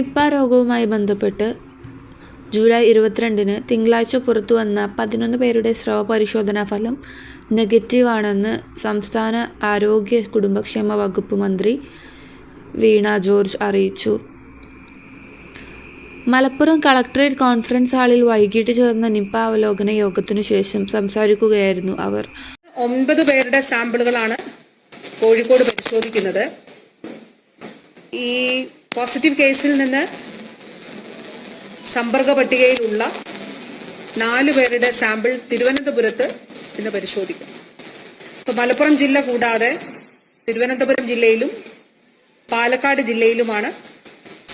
Nipah രോഗവുമായി ബന്ധപ്പെട്ട് July ഇരുപത്തിരണ്ടിന് തിങ്കളാഴ്ച പുറത്തു വന്ന പതിനൊന്ന് പേരുടെ സ്രവ പരിശോധനാ ഫലം നെഗറ്റീവാണെന്ന് സംസ്ഥാന ആരോഗ്യ കുടുംബക്ഷേമ വകുപ്പ് മന്ത്രി വീണ ജോർജ് അറിയിച്ചു. മലപ്പുറം കളക്ടറേറ്റ് കോൺഫറൻസ് ഹാളിൽ വൈകിട്ട് ചേർന്ന നിപ്പ അവലോകന യോഗത്തിനു ശേഷം സംസാരിക്കുകയായിരുന്നു അവർ. ഒമ്പത് പേരുടെ സാമ്പിളുകളാണ് കോഴിക്കോട് പരിശോധിക്കുന്നത്. ഈ പോസിറ്റീവ് കേസിൽ നിന്ന് സമ്പർക്ക പട്ടികയിലുള്ള നാല് പേരുടെ സാമ്പിൾ തിരുവനന്തപുരത്ത് ഇന്ന് പരിശോധിക്കും. അപ്പോൾ മലപ്പുറം ജില്ല കൂടാതെ തിരുവനന്തപുരം ജില്ലയിലും പാലക്കാട് ജില്ലയിലുമാണ്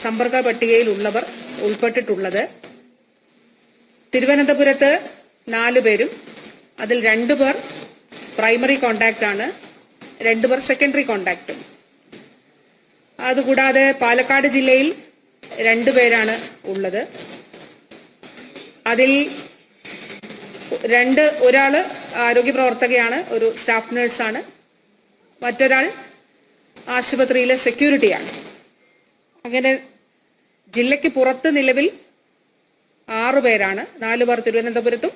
സമ്പർക്ക പട്ടികയിലുള്ളവർ ഉൾപ്പെട്ടിട്ടുള്ളത്. തിരുവനന്തപുരത്ത് നാല് പേരും അതിൽ രണ്ടു പേർ പ്രൈമറി കോണ്ടാക്ട് ആണ് രണ്ടു പേർ സെക്കൻഡറി കോണ്ടാക്റ്റും അതുകൂടാതെ പാലക്കാട് ജില്ലയിൽ രണ്ടു പേരാണ് ഉള്ളത്. അതിൽ രണ്ട് ഒരാൾ ആരോഗ്യ പ്രവർത്തകയാണ് ഒരു സ്റ്റാഫ് നഴ്സാണ്. മറ്റൊരാൾ ആശുപത്രിയിലെ സെക്യൂരിറ്റിയാണ്. അങ്ങനെ ജില്ലയ്ക്ക് പുറത്ത് നിലവിൽ ആറു പേരാണ്. നാലു പേർ തിരുവനന്തപുരത്തും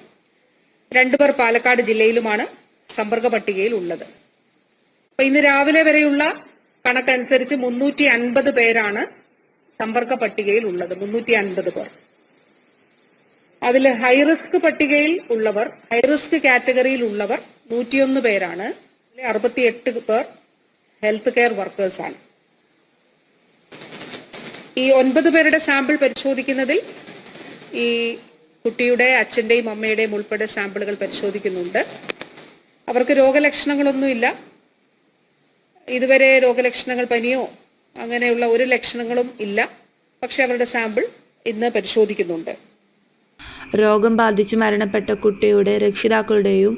രണ്ടുപേർ പാലക്കാട് ജില്ലയിലുമാണ് സമ്പർക്ക പട്ടികയിൽ ഉള്ളത്. അപ്പൊ ഇന്ന് രാവിലെ വരെയുള്ള കണക്കനുസരിച്ച് മുന്നൂറ്റി അൻപത് പേരാണ് സമ്പർക്ക പട്ടികയിൽ ഉള്ളത്. മുന്നൂറ്റി അൻപത് പേർ. അതിൽ ഹൈറിസ്ക് പട്ടികയിൽ ഉള്ളവർ ഹൈറിസ്ക് കാറ്റഗറിയിൽ ഉള്ളവർ നൂറ്റിയൊന്ന് പേരാണ്. അറുപത്തിയെട്ട് പേർ ഹെൽത്ത് കെയർ വർക്കേഴ്സാണ് ഈ ഒൻപത് പേരുടെ സാമ്പിൾ പരിശോധിക്കുന്നതിൽ ഈ കുട്ടിയുടെ അച്ഛന്റെയും അമ്മയുടെയും ഉൾപ്പെടെ സാമ്പിളുകൾ പരിശോധിക്കുന്നുണ്ട്. അവർക്ക് രോഗലക്ഷണങ്ങളൊന്നുമില്ല. ഇതുവരെ രോഗലക്ഷണങ്ങൾ പനിയോ അങ്ങനെയുള്ള ഒരു ലക്ഷണങ്ങളും ഇല്ല. പക്ഷെ അവരുടെ സാമ്പിൾ ഇന്ന് പരിശോധിക്കുന്നുണ്ട്. രോഗം ബാധിച്ച് മരണപ്പെട്ട കുട്ടിയുടെ രക്ഷിതാക്കളുടെയും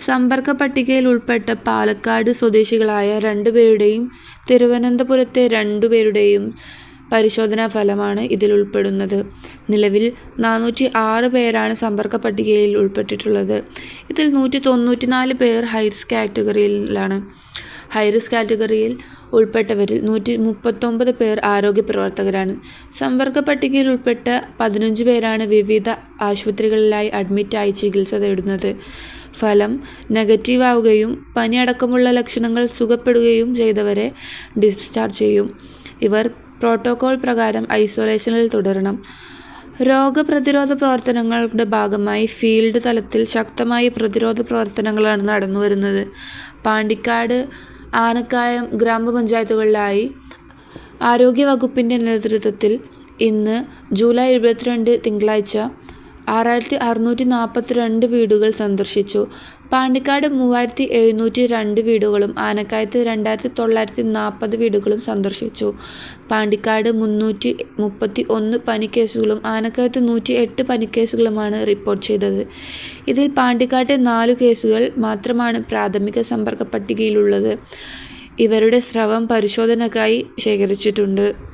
സമ്പർക്ക പട്ടികയിൽ ഉൾപ്പെട്ട പാലക്കാട് സ്വദേശികളായ രണ്ടുപേരുടെയും തിരുവനന്തപുരത്തെ രണ്ടുപേരുടെയും പരിശോധനാ ഫലമാണ് ഇതിൽ ഉൾപ്പെടുന്നത്. നിലവിൽ നാനൂറ്റി ആറ് പേരാണ് സമ്പർക്ക പട്ടികയിൽ ഉൾപ്പെട്ടിട്ടുള്ളത്. ഇതിൽ നൂറ്റി തൊണ്ണൂറ്റി നാല് പേർ ഹൈറിസ്ക് കാറ്റഗറിയിലാണ് ഹൈറിസ്ക് കാറ്റഗറിയിൽ ഉൾപ്പെട്ടവരിൽ നൂറ്റി മുപ്പത്തൊമ്പത് പേർ ആരോഗ്യ പ്രവർത്തകരാണ്. സമ്പർക്ക പട്ടികയിൽ ഉൾപ്പെട്ട പതിനഞ്ച് പേരാണ് വിവിധ ആശുപത്രികളിലായി അഡ്മിറ്റായി ചികിത്സ തേടുന്നത്. ഫലം നെഗറ്റീവ് ആവുകയും പനി അടക്കമുള്ള ലക്ഷണങ്ങൾ സുഖപ്പെടുകയും ചെയ്തവരെ ഡിസ്ചാർജ് ചെയ്യും. ഇവർ പ്രോട്ടോകോൾ പ്രകാരം ഐസൊലേഷനിൽ തുടരണം. രോഗപ്രതിരോധ പ്രവർത്തനങ്ങളുടെ ഭാഗമായി ഫീൽഡ് തലത്തിൽ ശക്തമായ പ്രതിരോധ പ്രവർത്തനങ്ങളാണ് നടന്നുവരുന്നത്. പാണ്ടിക്കാട് ആനക്കായം ഗ്രാമപഞ്ചായത്തുകളിലായി ആരോഗ്യവകുപ്പിന്റെ നേതൃത്വത്തിൽ ഇന്ന് ജൂലൈ എഴുപത്തിരണ്ട് തിങ്കളാഴ്ച ആറായിരത്തി അറുന്നൂറ്റി നാൽപ്പത്തിരണ്ട് വീടുകൾ സന്ദർശിച്ചു. പാണ്ടിക്കാട് മൂവായിരത്തി എഴുന്നൂറ്റി രണ്ട് വീടുകളും ആനക്കായത്ത് രണ്ടായിരത്തി തൊള്ളായിരത്തി നാൽപ്പത് വീടുകളും സന്ദർശിച്ചു. പാണ്ടിക്കാട് മുന്നൂറ്റി മുപ്പത്തി ഒന്ന് പനിക്കേസുകളും ആനക്കായത്ത് നൂറ്റി എട്ട് പനിക്കേസുകളുമാണ് റിപ്പോർട്ട് ചെയ്തത്. ഇതിൽ പാണ്ടിക്കാട്ടെ നാല് കേസുകൾ മാത്രമാണ് പ്രാഥമിക സമ്പർക്ക പട്ടികയിലുള്ളത്. ഇവരുടെ സ്രവം പരിശോധനക്കായി ശേഖരിച്ചിട്ടുണ്ട്.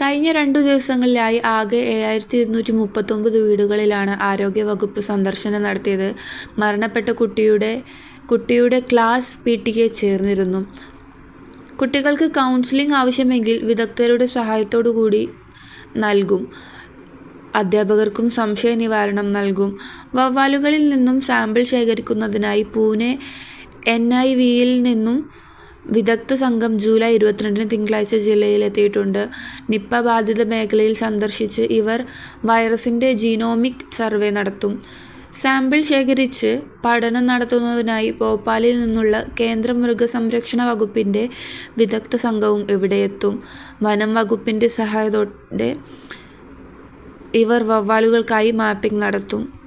കഴിഞ്ഞ രണ്ടു ദിവസങ്ങളിലായി ആകെ ഏഴായിരത്തി ഇരുന്നൂറ്റി മുപ്പത്തൊമ്പത് വീടുകളിലാണ് ആരോഗ്യവകുപ്പ് സന്ദർശനം നടത്തിയത്. മരണപ്പെട്ട കുട്ടിയുടെ കുട്ടിയുടെ ക്ലാസ് പി ടിക്ക് ചേർന്നിരുന്നു. കുട്ടികൾക്ക് കൗൺസിലിംഗ് ആവശ്യമെങ്കിൽ വിദഗ്ധരുടെ കൂടി നൽകും. അധ്യാപകർക്കും സംശയ നിവാരണം നൽകും. വവ്വാലുകളിൽ നിന്നും സാമ്പിൾ ശേഖരിക്കുന്നതിനായി പൂനെ എൻ ഐ വിയിൽ നിന്നും വിദഗ്ധ സംഘം ജൂലൈ ഇരുപത്തിരണ്ടിന് തിങ്കളാഴ്ച ജില്ലയിലെത്തിയിട്ടുണ്ട്. നിപ്പ ബാധിത മേഖലയിൽ സന്ദർശിച്ച് ഇവർ വൈറസിന്റെ ജീനോമിക് സർവേ നടത്തും. സാമ്പിൾ ശേഖരിച്ച് പഠനം നടത്തുന്നതിനായി ഭോപ്പാലിൽ നിന്നുള്ള കേന്ദ്ര മൃഗസംരക്ഷണ വകുപ്പിന്റെ വിദഗ്ധ സംഘവും ഇവിടെയെത്തും വനം വകുപ്പിന്റെ സഹായത്തോടെ ഇവർ വവ്വാലുകൾക്കായി മാപ്പിംഗ് നടത്തും.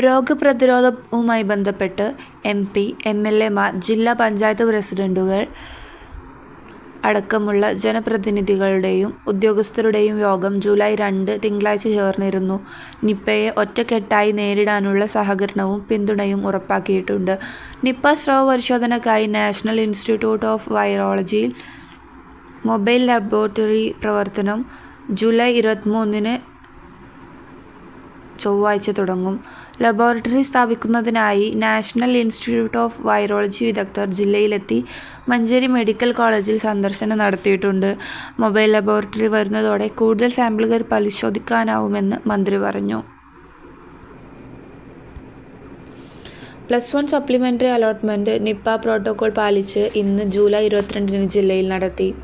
രോഗപ്രതിരോധവുമായി ബന്ധപ്പെട്ട് എം പി എം എൽ എമാർ ജില്ലാ പഞ്ചായത്ത് പ്രസിഡന്റുകൾ അടക്കമുള്ള ജനപ്രതിനിധികളുടെയും ഉദ്യോഗസ്ഥരുടെയും യോഗം ജൂലൈ രണ്ട് തിങ്കളാഴ്ച ചേർന്നിരുന്നു. നിപ്പയെ ഒറ്റക്കെട്ടായി നേരിടാനുള്ള സഹകരണവും പിന്തുണയും ഉറപ്പാക്കിയിട്ടുണ്ട്. നിപ്പ സ്രവ പരിശോധനയ്ക്കായി നാഷണൽ ഇൻസ്റ്റിറ്റ്യൂട്ട് ഓഫ് വൈറോളജിയിൽ മൊബൈൽ ലബോറട്ടറി പ്രവർത്തനം ജൂലൈ ഇരുപത്തിമൂന്നിന് ചൊവ്വാഴ്ച തുടങ്ങും. ലബോറട്ടറി സ്ഥാപിക്കുന്നതിനായി നാഷണൽ ഇൻസ്റ്റിറ്റ്യൂട്ട് ഓഫ് വൈറോളജി വിദഗ്ധർ ജില്ലയിലെത്തി മഞ്ചേരി മെഡിക്കൽ കോളേജിൽ സന്ദർശനം നടത്തിയിട്ടുണ്ട്. മൊബൈൽ ലബോറട്ടറി വരുന്നതോടെ കൂടുതൽ സാമ്പിളുകൾ പരിശോധിക്കാനാവുമെന്ന് മന്ത്രി പറഞ്ഞു. Plus one supplementary allotment Nipah protocol പാലിച്ച് ഇന്ന് ജൂലൈ ഇരുപത്തിരണ്ടിന് ജില്ലയിൽ നടത്തി.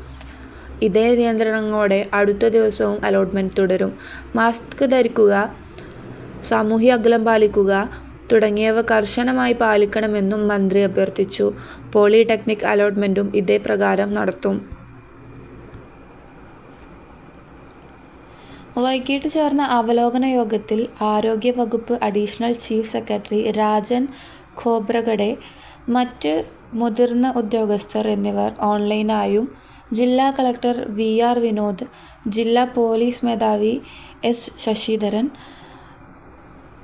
ഇതേ നിയന്ത്രണങ്ങളോടെ അടുത്ത ദിവസവും അലോട്ട്മെന്റ് തുടരും. മാസ്ക് ധരിക്കുക സാമൂഹ്യ അകലം പാലിക്കുക. തുടങ്ങിയവ കർശനമായി പാലിക്കണമെന്നും മന്ത്രി അഭ്യർത്ഥിച്ചു. പോളിടെക്നിക് അലോട്ട്മെന്റും ഇതേ പ്രകാരം നടത്തും. വൈകിട്ട് ചേർന്ന അവലോകന യോഗത്തിൽ ആരോഗ്യ വകുപ്പ് additional chief secretary Rajan Khobragade മറ്റ് മുതിർന്ന ഉദ്യോഗസ്ഥർ എന്നിവർ ഓൺലൈനായും ജില്ലാ കളക്ടർ വി ആർ വിനോദ് ജില്ലാ പോലീസ് മേധാവി എസ് ശശിധരൻ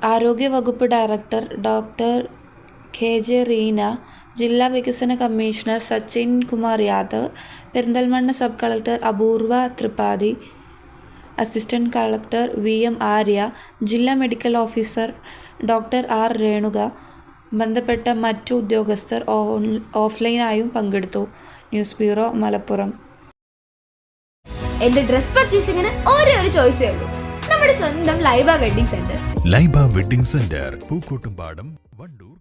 ആരോഗ്യ വകുപ്പ് director doctor K. J. Reena ജില്ലാ വികസന commissioner Sachin Kumar Yadav Perinthalmanna sub collector Apoorva Tripathi assistant collector V. M. Arya ജില്ലാ medical officer doctor R. Renuka ബന്ധപ്പെട്ട മറ്റു ഉദ്യോഗസ്ഥർ ഓഫ്ലൈനായും പങ്കെടുത്തു. News bureau Malappuram. എന്റെ ഡ്രസ് പർച്ചേസിംഗിന് ഒരേ ഒരു ചോയ്സേ ഉള്ളൂ. നമ്മുടെ സ്വന്തം Laiba wedding centre. Laiba wedding centre Pookkottumpadam Wandoor